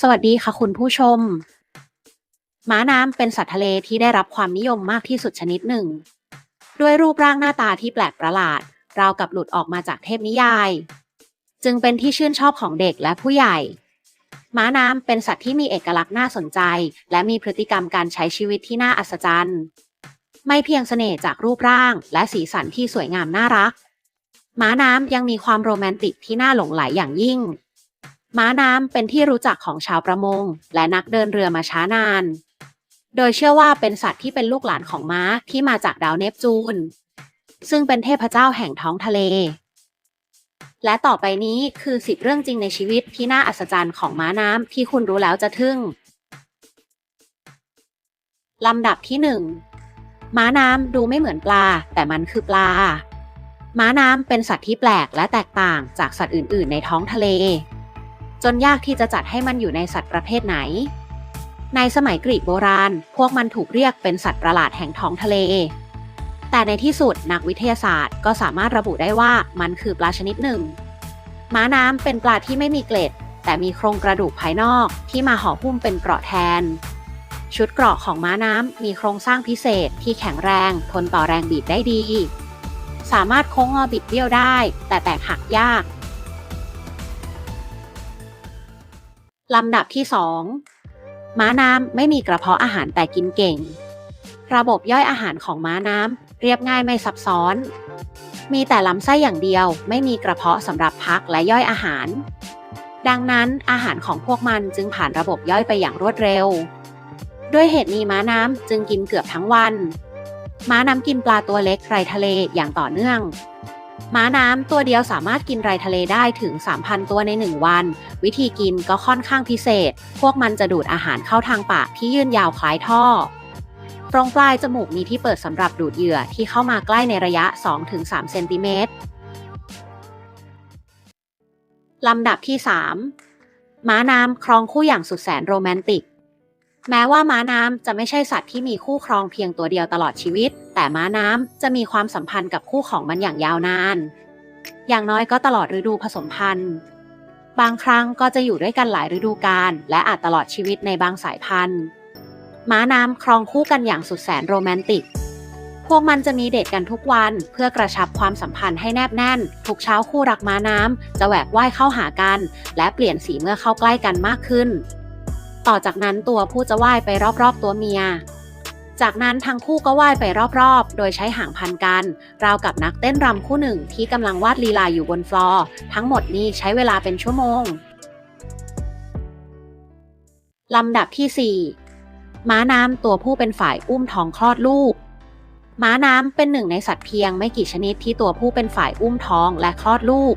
สวัสดีค่ะคุณผู้ชม ม้าน้ำเป็นสัตว์ทะเลที่ได้รับความนิยมมากที่สุดชนิดหนึ่ง ด้วยรูปร่างหน้าตาที่แปลกประหลาด ราวกับหลุดออกมาจากเทพนิยาย จึงเป็นที่ชื่นชอบของเด็กและผู้ใหญ่ ม้าน้ำเป็นสัตว์ที่มีเอกลักษณ์น่าสนใจ และมีพฤติกรรมการใช้ชีวิตที่น่าอัศจรรย์ ไม่เพียงเสน่ห์จากรูปร่าง และสีสันที่สวยงามน่ารัก ม้าน้ำยังมีความโรแมนติกที่น่าหลงไหลอย่างยิ่ง ม้าน้ำเป็นที่รู้จักของชาวประมง และนักเดินเรือมาช้านาน โดยเชื่อว่าเป็นสัตว์ที่เป็นลูกหลานของม้าที่มาจากดาวเนปจูน ซึ่งเป็นเทพเจ้าแห่งท้องทะเล และต่อไปนี้คือสิบเรื่องจริงในชีวิตที่น่าอัศจรรย์ของม้าน้ำที่คุณรู้แล้วจะทึ่งลำดับที่หนึ่งม้าน้ำดูไม่เหมือนปลา แต่มันคือปลา ม้าน้ำเป็นสัตว์ที่แปลกและแตกต่างจากสัตว์อื่น ๆ ในท้องทะเล จนยากที่จะจัดให้มันอยู่ในสัตว์ประเภทไหน ในสมัยกรีกโบราณ พวกมันถูกเรียกเป็นสัตว์ประหลาดแห่งท้องทะเล แต่ในที่สุดนักวิทยาศาสตร์ก็สามารถระบุได้ว่ามันคือปลาชนิดหนึ่ง ม้าน้ำเป็นปลาที่ไม่มีเกล็ด แต่มีโครงกระดูกภายนอกที่มาห่อหุ้มเป็นเกราะแทน ชุดเกราะของม้าน้ำมีโครงสร้างพิเศษที่แข็งแรง ทนต่อแรงบีบได้ดี สามารถโค้งงอบิดเบี้ยวได้ แต่แตกหักยาก ลำดับที่ 2 ม้าน้ำไม่มีกระเพาะอาหารแต่กินเก่ง ระบบย่อยอาหารของม้าน้ำเรียบง่ายไม่ซับซ้อน มีแต่ลำไส้อย่างเดียวไม่มีกระเพาะสำหรับพักและย่อยอาหาร ดังนั้นอาหารของพวกมันจึงผ่านระบบย่อยไปอย่างรวดเร็ว ด้วยเหตุนี้ม้าน้ำจึงกินเกือบทั้งวัน ม้าน้ำกินปลาตัวเล็กไรทะเลอย่างต่อเนื่อง ม้าน้ำตัวเดียวสามารถกินไรทะเลได้ถึง 3,000 ตัวใน 1 วัน วิธีกินก็ค่อนข้างพิเศษ พวกมันจะดูดอาหารเข้าทางปากที่ยื่นยาวคล้ายท่อตรงปลายจมูกมีที่เปิดสำหรับดูดเหยื่อที่เข้ามาใกล้ในระยะ 2-3 เซนติเมตรลำดับที่ 3 ม้าน้ำครองคู่อย่างสุดแสนโรแมนติก แม้ว่าม้าน้ำจะไม่ใช่สัตว์ที่มีคู่ครองเพียงตัวเดียวตลอดชีวิต แต่ม้าน้ำจะมีความสัมพันธ์กับคู่ของมันอย่างยาวนาน อย่างน้อยก็ตลอดฤดูผสมพันธุ์ บางครั้งก็จะอยู่ด้วยกันหลายฤดูกาลและอาจตลอดชีวิตในบางสายพันธุ์ ม้าน้ำครองคู่กันอย่างสุดแสนโรแมนติก พวกมันจะมีเดทกันทุกวันเพื่อกระชับความสัมพันธ์ให้แนบแน่น ทุกเช้าคู่รักม้าน้ำจะแหวกว่ายเข้าหากัน และเปลี่ยนสีเมื่อเข้าใกล้กันมากขึ้น ต่อจากนั้นตัวผู้จะว่ายไปรอบๆตัวเมีย จากนั้นทั้งคู่ก็ว่ายไปรอบๆ โดยใช้หางพันกัน ราวกับนักเต้นรำคู่หนึ่งที่กำลังวาดลีลาอยู่บนฟลอร์ทั้งหมดนี้ใช้เวลาเป็นชั่วโมง ลำดับที่ 4 ม้าน้ำตัวผู้เป็นฝ่ายอุ้มท้องคลอดลูกม้าน้ำเป็นหนึ่งในสัตว์เพียงไม่กี่ชนิดที่ตัวผู้เป็นฝ่ายอุ้มท้องและคลอดลูก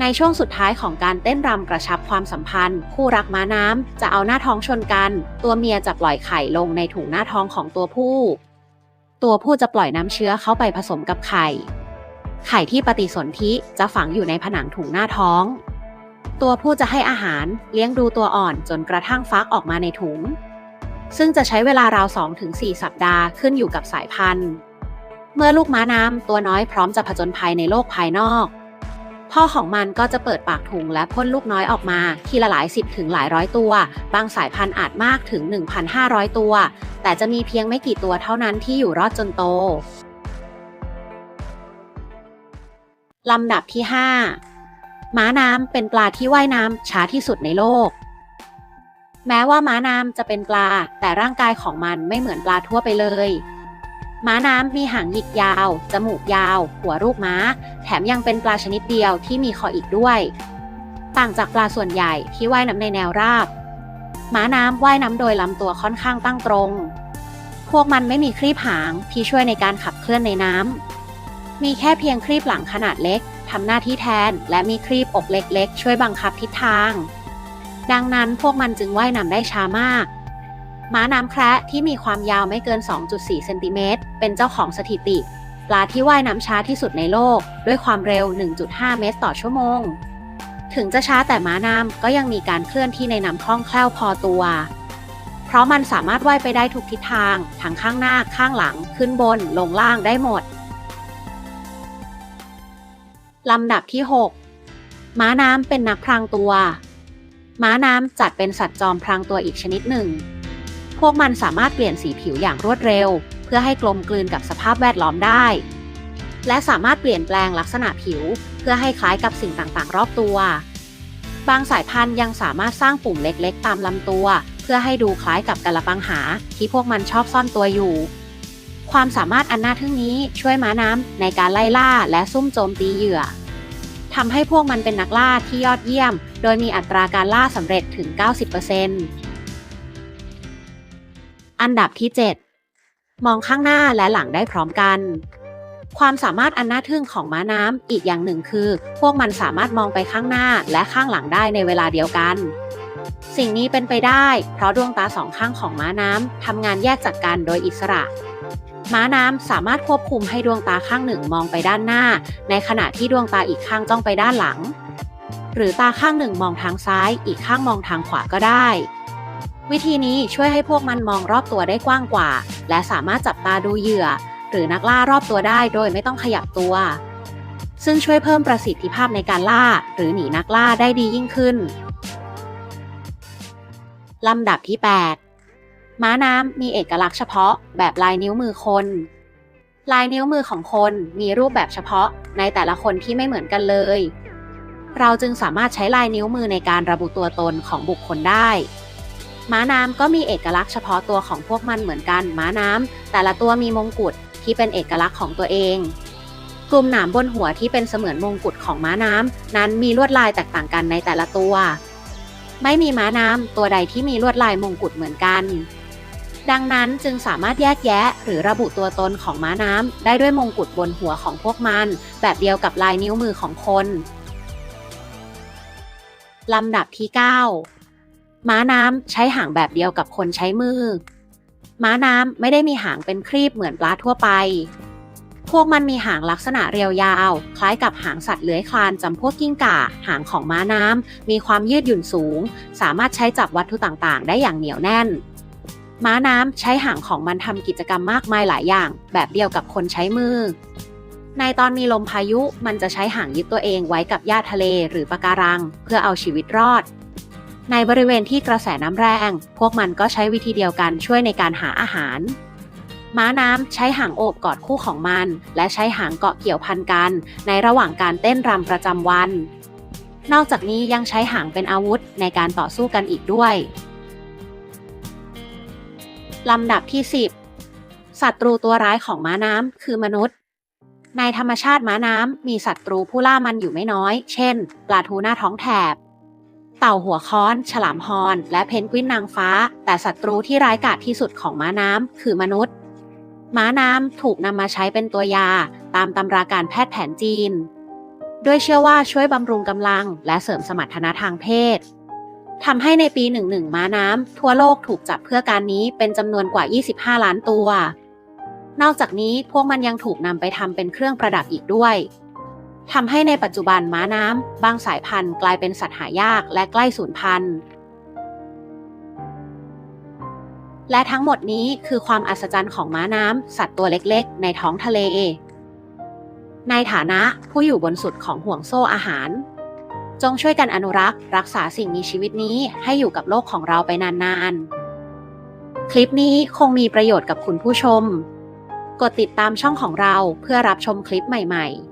ในช่วงสุดท้ายของการเต้นรำกระชับความสัมพันธ์ คู่รักม้าน้ำจะเอาหน้าท้องชนกัน ตัวเมียจะปล่อยไข่ลงในถุงหน้าท้องของตัวผู้ ตัวผู้จะปล่อยน้ำเชื้อเข้าไปผสมกับไข่ ไข่ที่ปฏิสนธิจะฝังอยู่ในผนังถุงหน้าท้อง ตัวผู้จะให้อาหารเลี้ยงดูตัวอ่อนจนกระทั่งฟักออกมาในถุง ซึ่งจะใช้เวลาราว 2-4 สัปดาห์ขึ้นอยู่กับสายพันธุ์ เมื่อลูกม้าน้ำตัวน้อยพร้อมจะผจญภัยในโลกภายนอก พ่อของมันก็จะเปิดปากถุงและพ่นลูกน้อยออกมา ทีละหลายสิบถึงหลายร้อยตัว บางสายพันธุ์อาจมากถึง 1,500 ตัว แต่จะมีเพียงไม่กี่ตัวเท่านั้นที่อยู่รอดจนโต ลำดับที่ 5 ม้าน้ำเป็นปลาที่ว่ายน้ำช้าที่สุดในโลกแม้ว่าม้าน้ำจะเป็นปลา แต่ร่างกายของมันไม่เหมือนปลาทั่วไปเลย ม้าน้ำมีหางหยิกยาว จมูกยาว หัวรูปม้า แถมยังเป็นปลาชนิดเดียวที่มีคออีกด้วย ต่างจากปลาส่วนใหญ่ที่ว่ายน้ำในแนวราบ ม้าน้ำว่ายน้ำโดยลำตัวค่อนข้างตั้งตรง พวกมันไม่มีครีบหางที่ช่วยในการขับเคลื่อนในน้ำ มีแค่เพียงครีบหลังขนาดเล็กทำหน้าที่แทน และมีครีบอกเล็กๆ ช่วยบังคับทิศทาง ดังนั้นพวกมันจึงว่ายน้ำได้ช้ามาก ม้าน้ำแคระที่มีความยาวไม่เกิน 2.4 เซนติเมตรเป็นเจ้าของสถิติ ปลาที่ว่ายน้ำช้าที่สุดในโลก ด้วยความเร็ว 1.5 เมตรต่อชั่วโมง ถึงจะช้าแต่ม้าน้ำก็ยังมีการเคลื่อนที่ในน้ำคล่องแคล่วพอตัว เพราะมันสามารถว่ายไปได้ทุกทิศทางทั้งข้างหน้าข้างหลังขึ้นบนลงล่างได้หมดลำดับที่ 6 ม้าน้ำเป็นนักพรางตัว ม้าน้ำจัดเป็นสัตว์จอมพรางตัวอีกชนิดหนึ่ง พวกมันสามารถเปลี่ยนสีผิวอย่างรวดเร็ว เพื่อให้กลมกลืนกับสภาพแวดล้อมได้ และสามารถเปลี่ยนแปลงลักษณะผิว เพื่อให้คล้ายกับสิ่งต่างๆ รอบตัว บางสายพันธุ์ยังสามารถสร้างปุ่มเล็กๆ ตามลำตัว เพื่อให้ดูคล้ายกับกระปังหาที่พวกมันชอบซ่อนตัวอยู่ ความสามารถอันน่าทึ่งนี้ช่วยม้าน้ำในการไล่ล่าและซุ่มโจมตีเหยื่อทำให้พวกมันเป็นนักล่าที่ยอดเยี่ยม โดยมีอัตราการล่าสำเร็จถึง 90% อันดับที่ 7 มองข้างหน้าและหลังได้พร้อมกัน ความสามารถอันน่าทึ่งของม้าน้ำอีกอย่างหนึ่งคือ พวกมันสามารถมองไปข้างหน้าและข้างหลังได้ในเวลาเดียวกัน สิ่งนี้เป็นไปได้ เพราะดวงตาสองข้างของม้าน้ำทำงานแยกจากกันโดยอิสระ ม้าน้ำสามารถควบคุมให้ดวงตาข้างหนึ่งมองไปด้านหน้า ในขณะที่ดวงตาอีกข้างจ้องไปด้านหลัง หรือตาข้างหนึ่งมองทางซ้าย อีกข้างมองทางขวาก็ได้ วิธีนี้ช่วยให้พวกมันมองรอบตัวได้กว้างกว่า และสามารถจับตาดูเหยื่อ หรือนักล่ารอบตัวได้โดยไม่ต้องขยับตัว ซึ่งช่วยเพิ่มประสิทธิภาพในการล่า หรือหนีนักล่าได้ดียิ่งขึ้นลำดับที่ 8 ม้าน้ำมีเอกลักษณ์เฉพาะแบบลายนิ้วมือคน ลายนิ้วมือของคนมีรูปแบบเฉพาะในแต่ละคนที่ไม่เหมือนกันเลย เราจึงสามารถใช้ลายนิ้วมือในการระบุตัวตนของบุคคลได้ ม้าน้ำก็มีเอกลักษณ์เฉพาะตัวของพวกมันเหมือนกัน ม้าน้ำแต่ละตัวมีมงกุฎที่เป็นเอกลักษณ์ของตัวเอง กลุ่มหนามบนหัวที่เป็นเสมือนมงกุฎของม้าน้ำนั้นมีลวดลายแตกต่างกันในแต่ละตัว ไม่มีม้าน้ำตัวใดที่มีลวดลายมงกุฎเหมือนกัน ดังนั้นจึงสามารถแยกแยะหรือระบุตัวตนของม้าน้ำได้ด้วยมงกุฎบนหัวของพวกมัน แบบเดียวกับลายนิ้วมือของคนลำดับที่ 9 ม้าน้ำใช้หางแบบเดียวกับคนใช้มือ ม้าน้ำไม่ได้มีหางเป็นครีบเหมือนปลาทั่วไป พวกมันมีหางลักษณะเรียวยาว คล้ายกับหางสัตว์เลื้อยคลานจำพวกกิ้งก่า หางของม้าน้ำมีความยืดหยุ่นสูง สามารถใช้จับวัตถุต่างๆ ได้อย่างเหนียวแน่น ม้าน้ำใช้หางของมันทำกิจกรรมมากมายหลายอย่าง แบบเดียวกับคนใช้มือในตอนมีลมพายุมันจะใช้หางยึดตัวเองไว้กับหญ้าทะเลหรือปะการัง เพื่อเอาชีวิตรอด ในบริเวณที่กระแสน้ำแรง พวกมันก็ใช้วิธีเดียวกันช่วยในการหาอาหาร ม้าน้ำใช้หางโอบกอดคู่ของมัน และใช้หางเกาะเกี่ยวพันกัน ในระหว่างการเต้นรำประจำวัน นอกจากนี้ยังใช้หางเป็นอาวุธในการต่อสู้กันอีกด้วยลำดับที่ 10 ศัตรูตัวร้ายของม้าน้ำคือมนุษย์ ในธรรมชาติม้าน้ำมีศัตรูผู้ล่ามันอยู่ไม่น้อย เช่น ปลาทูหน่าท้องแถบ เต่าหัวค้อน ฉลามฮอน และเพนกวินนางฟ้า แต่ศัตรูที่ร้ายกาจที่สุดของม้าน้ำคือมนุษย์ ม้าน้ำถูกนำมาใช้เป็นตัวยา ตามตำราการแพทย์แผนจีน ด้วยเชื่อว่าช่วยบำรุงกำลัง และเสริมสมรรถนะทางเพศทำให้ในปี 11 ม้าน้ำทั่วโลกถูกจับเพื่อการนี้เป็นจำนวนกว่า 25 ล้านตัว นอกจากนี้พวกมันยังถูกนำไปทำเป็นเครื่องประดับอีกด้วย ทำให้ในปัจจุบันม้าน้ำบางสายพันธุ์กลายเป็นสัตว์หายากและใกล้สูญพันธุ์ และทั้งหมดนี้คือความอัศจรรย์ของม้าน้ำสัตว์ตัวเล็กๆ ในท้องทะเล ในฐานะผู้อยู่บนสุดของห่วงโซ่อาหาร จงช่วยกันอนุรักษ์ รักษาสิ่งมีชีวิตนี้ให้อยู่กับโลกของเราไปนานๆ คลิปนี้คงมีประโยชน์กับคุณผู้ชม กดติดตามช่องของเราเพื่อรับชมคลิปใหม่ ๆ